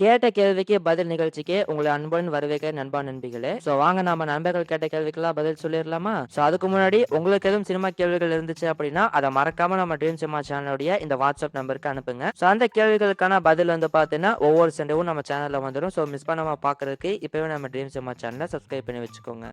கேட்ட கேள்விக்கு பதில் நிகழ்ச்சிக்கு உங்களை அன்புடன் வரவேற்க நண்பா நண்பிகளே. சோ வாங்க நாம நண்பர்கள் கேட்ட கேள்விக்கெல்லாம் பதில் சொல்லிடலாமா சோ அதுக்கு முன்னாடி உங்களுக்கு எதுவும் சினிமா கேள்விகள் இருந்துச்சு அப்படின்னா அதை மறக்காம நம்ம ட்ரீம் சினிமா சேனலுடைய இந்த வாட்ஸ்அப் நம்பருக்கு அனுப்புங்க. சோ அந்த கேள்விகளுக்கான பதில் வந்து பாத்தீங்கன்னா ஒவ்வொரு சண்டேவும் நம்ம சேனல்ல வந்துடும் சோ மிஸ் பண்ணாம பாக்குறதுக்கு இப்பவே நம்ம ட்ரீம் சினிமா சேனலை சப்ஸ்கிரைப் பண்ணி வச்சுக்கோங்க.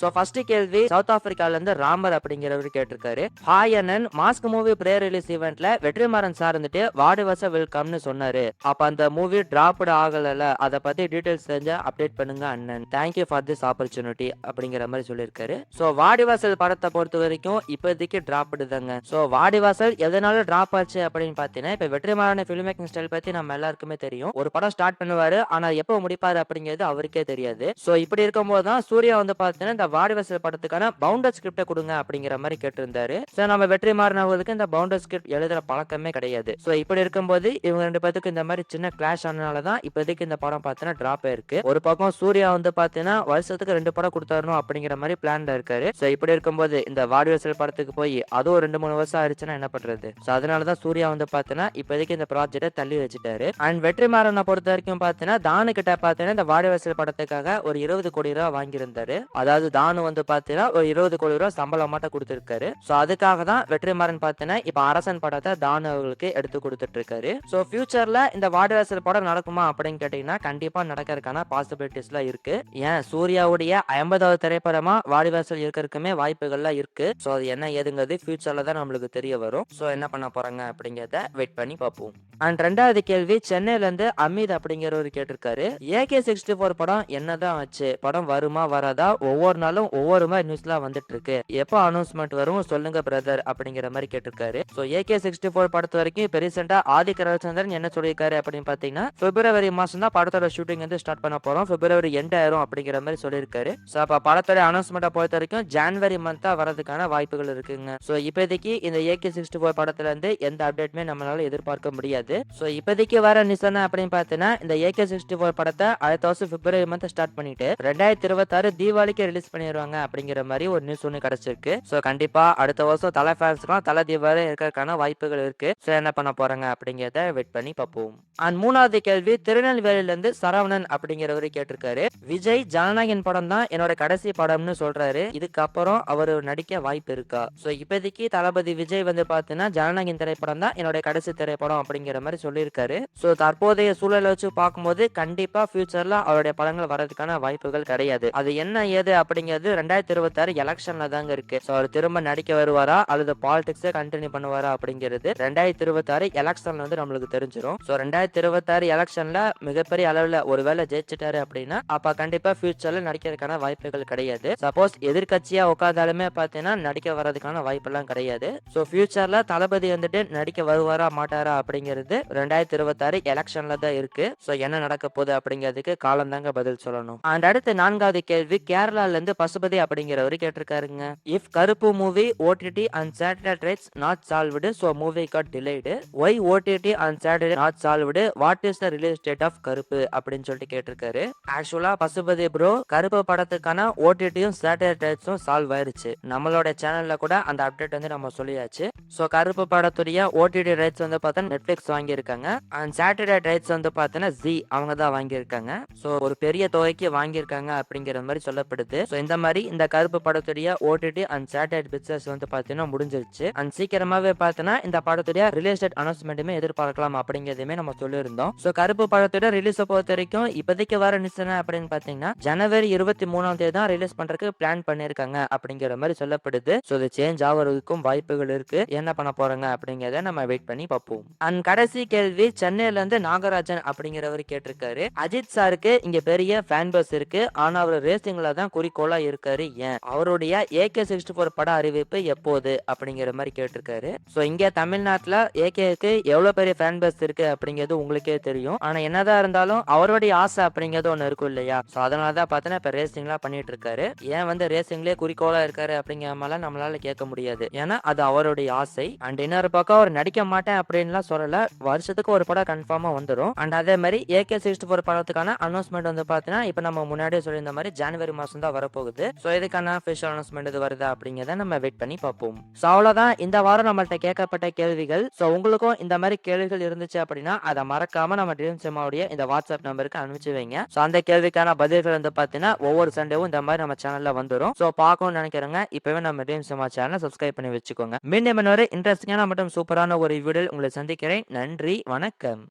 ஸோ ஃபர்ஸ்ட் கேள்வி சவுத் ஆப்பிரிக்கால இருந்து ராமர் அப்படிங்கிறவர் கேட்டிருக்காரு. ஹாய் அண்ணன் மாஸ்க் மூவி ப்ரே ரிலீஸ் ஈவெண்ட்ல வெற்றிமாறன் சார் இருந்துட்டு வாடிவச வெல்கம்னு சொன்னாரு. அப்ப அந்த மூவி டிராப்டு ஆகலல அதை பத்தி டீடைல்ஸ் தெரிஞ்ச அப்டேட் பண்ணுங்க அண்ணன். தேங்க்யூ ஃபார் திஸ் ஆப்பர்ச்சுனிட்டி அப்படிங்கிற மாதிரி சொல்லியிருக்காரு. ஸோ வாடிவாசல் படத்தை பொறுத்த வரைக்கும் இப்போதைக்கு டிராப்டு தாங்க ஸோ வாடிவாசல் எதனால டிராப் ஆச்சு அப்படின்னு பார்த்தீங்கன்னா இப்போ வெற்றிமாறன் ஃபிலிம் மேக்கிங் ஸ்டைல் பத்தி நம்ம எல்லாருக்குமே தெரியும். ஒரு படம் ஸ்டார்ட் பண்ணுவாரு ஆனா எப்போ முடிப்பாரு அப்படிங்கிறது அவருக்கே தெரியாது. ஸோ இப்படி இருக்கும்போது தான் சூர்யா வந்து பார்த்தீங்கன்னா இந்த வாடிவாசல் படத்துக்கான பவுண்டர் ஸ்கிரிப்டை கொடுங்க அப்படிங்கிற மாதிரி கேட்டிருந்தாரு. ஸோ நம்ம வெற்றி அவர்களுக்கு இந்த பவுண்டர் ஸ்கிரிப்ட் எழுதுற பழக்கமே கிடையாது. ஸோ இப்படி இருக்கும்போது இவங்க ரெண்டு பேத்துக்கு இந்த மாதிரி சின்ன கிளாஷ் ஆனனால தான் இப்போதைக்கு இந்த படம் பார்த்தீங்கன்னா டிராப் ஆயிருக்கு. ஒரு பக்கம் சூர்யா வந்து பார்த்தீங்கன்னா வருஷத்துக்கு ரெண்டு படம் கொடுத்தாரணும் அப்படிங்கிற மாதிரி பிளான்ல இருக்காரு. ஸோ இப்படி இருக்கும்போது இந்த வாடிவாசல் படத்துக்கு போய் அதுவும் ரெண்டு மூணு வருஷம் ஆயிடுச்சுன்னா என்ன பண்றது? ஸோ அதனால தான் சூர்யா வந்து பார்த்தீங்கன்னா இப்போதைக்கு இந்த ப்ராஜெக்டை தள்ளி வச்சுட்டாரு. அண்ட் வெற்றிமாறனை பொறுத்த வரைக்கும் பார்த்தீங்கன்னா தானு கிட்ட பார்த்தீங்கன்னா இந்த வாடிவாசல் படத்துக்காக ஒரு இருபது கோடி ரூபா வாங்கியிருந்தாரு. அதாவது தானு வந்து பார்த்தீங்கன்னா ஒரு இருபது கோடி ரூபா சம்பளம் மட்டும் கொடுத்துருக்காரு. ஸோ அதுக்காக தான் வெற்றிமாறன் பார்த்தீங்கன்னா இப்போ அரசன் படத்தை தானு அவர்களுக்கு எடுத்து கொடுத்துட்டு இருக்காரு ஸோ ஃபியூச்சர்ல இந்த வாடிவாசல் படம் நடக்குமா அப்படின்னு கேட்டீங்கன்னா கண்டிப்பா நடக்கிறதுக்கான பாசிபிலிட்டிஸ்லாம் இருக்கு. ஏன்? சூர்யாவுடைய ஐம்பதாவது திரைப்படமா வாடிவாசல் இருக்கிறதுக்குமே வாய்ப்புகள்லாம் இருக்கு. ஸோ அது என்ன ஏதுங்கிறது ஃபியூச்சர்ல தான் நம்மளுக்கு தெரிய வரும். ஸோ என்ன பண்ண போறாங்க அப்படிங்கிறத வெயிட் பண்ணி பார்ப்போம். அண்ட் ரெண்டாவது கேள்வி சென்னையில இருந்து அமித் அப்படிங்கிறவர் கேட்டிருக்காரு. ஏகே சிக்ஸ்டி ஃபோர் படம் என்னதான் ஆச்சு? படம் வருமா வராதா? ஒவ்வொரு நாளும் ஒவ்வொரு மாதிரி நியூஸ்லாம் வந்துட்டு இருக்கு எப்போ அனௌன்ஸ்மெண்ட் வரும் சொல்லுங்க பிரதர் அப்படிங்கிற மாதிரி கேட்டிருக்காரு. ஸோ ஏகே சிக்ஸ்டி ஃபோர் படத்து வரைக்கும் இப்போ ரீசெண்டா ஆதிக்க ரவிச்சந்திரன் என்ன சொல்லியிருக்காரு அப்படின்னு பார்த்தீங்கன்னா பிப்ரவரி மாசம் தான் படத்தோட ஷூட்டிங் வந்து ஸ்டார்ட் பண்ண போறோம். பிப்ரவரி எண்ட் ஆயிரும் அப்படிங்கிற மாதிரி சொல்லியிருக்காரு. ஸோ அப்போ படத்தோட அனௌன்ஸ்மெண்ட்டை பொறுத்த வரைக்கும் ஜான்வரி மந்த்தா வரதுக்கான வாய்ப்புகள் இருக்குங்க. ஸோ இப்போதைக்கு இந்த ஏகே சிக்ஸ்டி ஃபோர் படத்துல இருந்து எந்த அப்டேட்டுமே நம்மளால எதிர்பார்க்க முடியாது. ஸோ இப்போதைக்கு வர நியூஸ் என்ன அப்படின்னு பார்த்தீங்கன்னா இந்த ஏகே சிக்ஸ்டி ஃபோர் படத்தை அடுத்த வருஷம் பிப்ரவரி மந்த் ஸ்டார்ட் பண்ணிட்டு ரெண்டாயிரத்தி இருபத்தாறு தீபாவளிக்கு ரிலீஸ் பண்ணிடுவாங்க அப்படிங்கிற மாதிரி ஒரு நியூஸ் ஒன்று கிடைச்சிருக்கு. ஸோ கண்டிப்பா அடுத்த வருஷம் தலை ஃபேன்ஸ்க்குலாம் தலை தீபாவளி இருக்கிறதுக்கான வாய்ப்புகள் இருக்கு. ஸோ என்ன பண்ண போறாங்க அப்படிங்கிறத வெயிட் பண்ணி பார்ப்போம். அண்ட் மூணாவது கேள்வி திருநெல்வேலியிலேருந்து சரவணன் அப்படிங்கிறவரு கேட்டிருக்காரு. விஜய் ஜனநாயகன் படம் தான் என்னோட கடைசி படம்னு சொல்றாரு. இதுக்கப்புறம் அவர் நடிக்க வாய்ப்பு இருக்கா? ஸோ இப்போதைக்கு தளபதி விஜய் வந்து பார்த்தீங்கன்னா ஜனநாயகன் திரைப்படம் தான் என்னோட கடைசி திரைப்படம் அப்படிங்கிற மாதிரி சொல்லியிருக்காரு. ஸோ தற்போதைய சூழலை வச்சு பார்க்கும்போது கண்டிப்பா ஃபியூச்சரில் அவருடைய படங்கள் வர்றதுக்கான வாய்ப்புகள் கிடையாது. அது என்ன ஏது அப்படிங்கிறது ரெண்டாயிரத்தி இருபத்தாறு எலெக்ஷன்ல தாங்க இருக்கு. ஸோ அவர் திரும்ப நடிக்க வருவாரா? அல்லது பாலிடிக்ஸை கண்டினியூ பண்ணுவாரா? அப்படிங்கிறது ரெண்டாயிரத்தி இருபத்தாறு எலெக்ஷன்ல வந்து நம்மளுக்கு தெரிஞ்சிடும் ஸோ ரெண்டாயிரத்தி இருபத்தாறு எலெக்ஷன்ல மிகப்பெரிய அளவில் ஒருவேளை ஜெயிச்சிட்டாரு அப்படின்னா அப்ப கண்டிப்பா ஃபியூச்சர்ல நடிக்கிறதுக்கான வாய்ப்புகள் கிடையாது. சப்போஸ் எதிர்கட்சியா உட்காந்தாலுமே பார்த்தீங்கன்னா நடிக்க வர்றதுக்கான வாய்ப்பெல்லாம் கிடையாது. ஸோ ஃபியூச்சர்ல தளபதி வந்துட்டு நடிக்க வருவாரா மாட்டாரா அப்படிங்கிறது ரெண்டாயிரத்தி இருபத்தாறு எலெக்ஷன்ல தான் இருக்கு. ஸோ என்ன நடக்க போகுது அப்படிங்கிறதுக்கு காலம் தாங்க பதில் சொல்லணும். அண்ட் அடுத்து நான்காவது கேள்வி கேரளால இருந்து பசுபதி அப்படிங்கிறவர் கேட்டிருக்காருங்க. If Karuppu movie OTT and satellite rights not solved so movie got delayed why OTT and satellite not solved what is the release date of Karuppu? அப்படின்னு சொல்லிட்டு கேட்டிருக்காரு. ஆக்சுவலா பசுபதி ப்ரோ கருப்பு படத்துக்கான ஓடிடியும் சேட்டலைட் ரைட்ஸும் சால்வ் ஆயிருச்சு. நம்மளோட சேனல்ல கூட அந்த அப்டேட் வந்து நம்ம சொல்லியாச்சு. ஸோ கருப்பு படத்துடைய ஓடிடி ரைட்ஸ் வந்து பார்த்தா நெட்ஃபிளிக்ஸ் வாங்கியிருக்காங்க. அண்ட் சேட்டலைட் ரைட்ஸ் வந்து பார்த்தீங்கன்னா ஜி அவங்க தான் வாங்கியிருக்காங்க. ஸோ ஒரு பெரிய தொகைக்கு வாங்கியிருக்காங்க அப்படிங்கிற மாதிரி சொல்லப்படுது. ஸோ இந்த மாதிரி இந்த கருப்பு படத்துடைய ஓடிடி அண்ட் சேட்டலைட் பிக்சர்ஸ் வந்து பார்த்தீங்கன்னா முடிஞ்சிருச்சு. அண்ட் சீக்கிரமாவே பார்த்தீங்கன்னா இந்த படத்துடைய ரிலீஸ் டேட் அனௌன்ஸ்மெண்ட்டுமே எதிர்பார்க்கலாம் அப்படிங்கிறதுமே நம்ம சொல்லியிருந்தோம். ஸோ கருப்பு படத்தோட ரிலீஸ் பொறுத்த வரைக்கும் இப்போதைக்கு வர நியூஸ் என்ன அப்படின்னு பார்த்தீங்கன்னா ஜனவரி இருபத்தி மூணாம் தேதி தான் ரிலீஸ் பண்றதுக்கு பிளான் பண்ணியிருக்காங்க அப்படிங்கிற மாதிரி சொல்லப்படுது. ஸோ இது சேஞ்ச் ஆகிறதுக்கும் வாய்ப்புகள் இருக்கு. என்ன பண்ண போறாங்க அப்படிங்கிறத நம்ம வெயிட் பண்ணி பார்ப்போம். அண்ட் கடைசி கேள்வி சென்னையில இருந்து நாகராஜன் அப்படிங்கிறவர் கேட்டிருக்காரு. அஜித் சாருக்கு இங்க பெரிய ஃபேன் பஸ் இருக்கு. ஆனா அவர் ரேசிங்ல தான் குறிக்கோளா இருக்காரு. ஏன்? அவருடைய ஏகே சிக்ஸ்டி ஃபோர் பட அறிவிப்பு எப்போது? அப்படிங்கிற மாதிரி கேட்டிருக்காரு. ஸோ இங்க தமிழ்நாட்டுல ஏகேக்கு எவ்வளவு பெரிய ஃபேன் பேஸ் இருக்கு அப்படிங்கிறது உங்களுக்கே தெரியும். ஆனா என்னதான் இருந்தாலும் அவருடைய ஆசை அப்படிங்கிறது ஒன்று இருக்கும் இல்லையா? ஸோ அதனால தான் பார்த்தீங்கன்னா இப்போ ரேசிங்லாம் பண்ணிட்டு இருக்காரு ஏன் வந்து ரேசிங்லேயே குறிக்கோளா இருக்காரு அப்படிங்கிற மாதிரிலாம் நம்மளால கேட்க முடியாது. ஏன்னா அது அவருடைய ஆசை. அண்ட் இன்னொரு பக்கம் அவர் நடிக்க மாட்டேன் அப்படின்லாம் சொல்லல. வருஷத்துக்கு ஒரு படம் கன்ஃபார்மா வந்துடும் அண்ட் அதே மாதிரி ஏகே சிக்ஸ்டி ஃபோர் படத்துக்கான அனௌன்ஸ்மெண்ட் வந்து பார்த்தீங்கன்னா இப்போ நம்ம முன்னாடியே சொல்லியிருந்த மாதிரி ஜனவரி மாதம் தான் வரப்போ போகுது ஸோ இதுக்கான அஃபிஷியல் அனௌன்ஸ்மெண்ட் இது வருதா அப்படிங்கிறத நம்ம வெயிட் பண்ணி பார்ப்போம். ஸோ அவ்வளோதான் இந்த வாரம் நம்மள்ட்ட கேட்கப்பட்ட கேள்விகள். ஸோ உங்களுக்கும் இந்த மாதிரி கேள்விகள் இருந்துச்சு அப்படின்னா அதை மறக்காம நம்ம ட்ரீம் சிம்மாவுடைய இந்த வாட்ஸ்அப் நம்பருக்கு அனுப்பிச்சு வைங்க. ஸோ அந்த கேள்விக்கான பதில்கள் வந்து பார்த்தீங்கன்னா ஒவ்வொரு சண்டேவும் இந்த மாதிரி நம்ம சேனல்ல வந்துடும் ஸோ பார்க்கணும்னு நினைக்கிறேங்க இப்பவே நம்ம ட்ரீம் சிம்மா சேனலை சப்ஸ்கிரைப் பண்ணி வச்சுக்கோங்க. மீண்டும் இன்னொரு இன்ட்ரெஸ்டிங்கான மற்றும் சூப்பரான ஒரு வீடியோ உங்களை சந்திக்கிறேன். நன்றி. வணக்கம்.